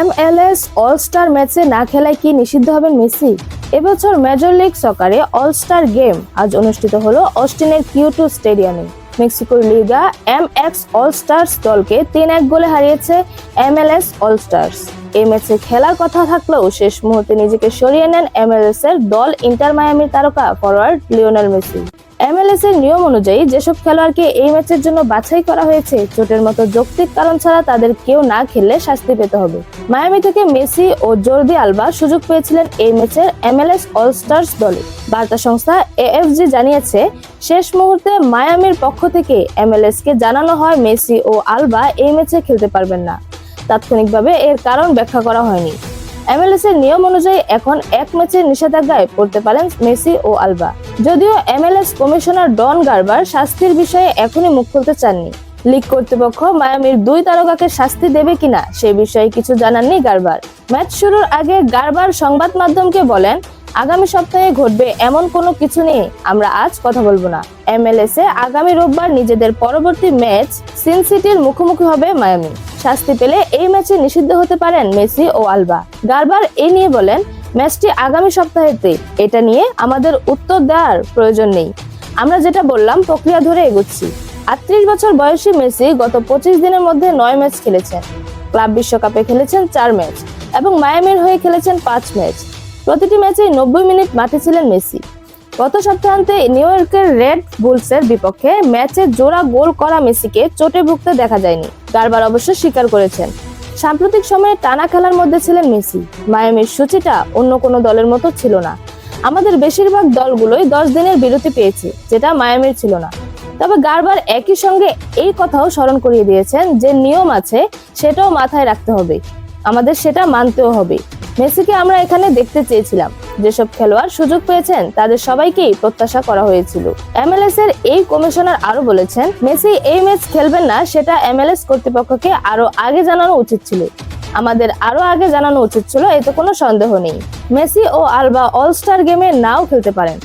MLS all star ম্যাচে না খেলায় কি নিষিদ্ধ হবেন মেসি? এবছর মেজর লিগ সকারে অল স্টার গেম আজ অনুষ্ঠিত হলো অস্টিনের কিউ টু স্টেডিয়ামে। মেক্সিকোর Liga M X all stars দলকে তিন এক গোলে হারিয়েছে এমএলএস অল স্টার্স এই ম্যাচে খেলার কথা থাকলেও শেষ মুহূর্তে নিজেকে সরিয়ে নেন এমএলএস এর দল ইন্টার মায়ামির তারকা ফরওয়ার্ড লিওনেল মেসি। এর নিয়ম অনুযায়ী যেসব খেলোয়াড়কে এই ম্যাচের জন্য বাছাই করা হয়েছে, চোটের মতো যৌক্তিক কারণ ছাড়া তাদের কেউ না খেললে শাস্তি পেতে হবে। মায়ামি থেকে মেসি ও জর্দি আলবা সুযোগ পেয়েছিলেন এই ম্যাচের এমএলএস অল স্টার্স দলে। বার্তা সংস্থা এএফজি জানিয়েছে, শেষ মুহূর্তে মায়ামির পক্ষ থেকে এমএলএস কে জানানো হয় মেসি ও আলবা এই ম্যাচে খেলতে পারবেন না। তাৎক্ষণিকভাবে এর কারণ ব্যাখ্যা করা হয়নি। এমএলএস এর নিয়ম অনুযায়ী এখন এক ম্যাচের নিষেধাজ্ঞায় পড়তে পারেন মেসি ও আলবা। যদিও এমএলএস কমিশনার ডন গার্বার শাস্তির বিষয়ে এখনই মুখ খুলতে চাননি। লিগ কর্তৃপক্ষ মায়ামির দুই তারকাকে শাস্তি দেবে কিনা সে বিষয়ে কিছু জানাননি গার্বার। ম্যাচ শুরুর আগে গার্বার সংবাদ মাধ্যমকে বলেন আগামী সপ্তাহে ঘটবে এমন কোনো কিছু নিয়ে আমরা আজ কথা বলব না। এমএলএস এ আগামী রোববার নিজেদের পরবর্তী ম্যাচ সিনসিটির মুখোমুখি হবে মায়ামি। শাস্তি পেলে এই ম্যাচে নিষিদ্ধ হতে পারেন মেসি ও আলবা। গারবার এই নিয়ে বলেন, ম্যাচটি আগামী সপ্তাহেতে এটা নিয়ে আমাদের উত্তর দেওয়ার প্রয়োজন নেই। আমরা যেটা বললাম, প্রক্রিয়া ধরে এগোচ্ছি। আটত্রিশ বছর বয়সী মেসি গত পঁচিশ দিনের মধ্যে নয় ম্যাচ খেলেছেন। ক্লাব বিশ্বকাপে খেলেছেন চার ম্যাচ এবং মায়ামির হয়ে খেলেছেন পাঁচ ম্যাচ। প্রতিটি ম্যাচে নব্বই মিনিট মাঠে ছিলেন মেসি। গত সপ্তাহান্তে নিউ ইয়র্কের রেড বুলসের বিপক্ষে ম্যাচে জোড়া গোল করা মেসিকে চোটে ভুগতে দেখা যায়নি। গার্বার অবশ্য স্বীকার করেছেন। সাম্প্রতিক সময়ে টানা খেলার মধ্যে ছিলেন মেসি। মায়ামির সূচিটা অন্য কোনো দলের মতো ছিল না। আমাদের বেশিরভাগ দলগুলোই দশ দিনের বিরতি পেয়েছে, যেটা মায়ামির ছিল না। তবে গারবার একই সঙ্গে এই কথাও স্মরণ করিয়ে দিয়েছেন যে নিয়ম আছে, সেটাও মাথায় রাখতে হবে। আমাদের সেটা মানতেও হবে। মেসিকে আমরা এখানে দেখতে চেয়েছিলাম। যেসব খেলোয়াড় সুযোগ পেয়েছেন, তাদের সবাইকেই প্রত্যাশা করা হয়েছিল। এমএলএস এর এই কমিশনার আরও বলেছেন, মেসি এই ম্যাচ খেলবেন না, সেটা এমএলএস কর্তৃপক্ষকে আরও আগে জানানো উচিত ছিল। আমাদের আরও আগে জানানো উচিত ছিল, এতে কোনো সন্দেহ নেই। মেসি ও আলবা অল স্টার গেমে নাও খেলতে পারেন।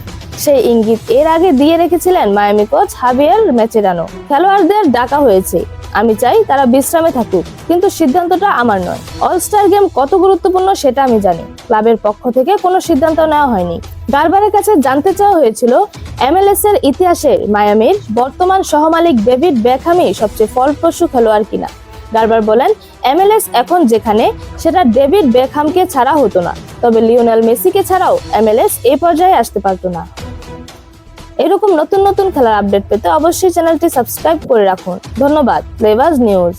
সেই ইঙ্গিত এর আগে দিয়ে রেখেছিলেন মায়ামি কোচ হাবিয়ার ম্যাচেরানো খেলোয়াড়দের ডাকা হয়েছে। আমি চাই তারা বিশ্রামে থাকুক, কিন্তু সিদ্ধান্তটা আমার নয়। অল স্টার গেম কত গুরুত্বপূর্ণ সেটা আমি জানি। ক্লাবের পক্ষ থেকে কোনো সিদ্ধান্ত নেওয়া হয়নি। গার্বারের কাছে জানতে চাওয়া হয়েছিল এমএলএস এর ইতিহাসে মায়ামির বর্তমান সহমালিক ডেভিড বেকহামই সবচেয়ে ফলপ্রসূ খেলোয়াড় কিনা। গার্বার বলেন, এমএলএস এখন যেখানে, সেটা ডেভিড বেকহামকে ছাড়া হতো না। তবে লিওনেল মেসিকে ছাড়াও এমএলএস এ পর্যায়ে আসতে পারতো না। এরকম নতুন নতুন খেলার আপডেট পেতে অবশ্যই চ্যানেলটি সাবস্ক্রাইব করে রাখুন। ধন্যবাদ। লেবাজ নিউজ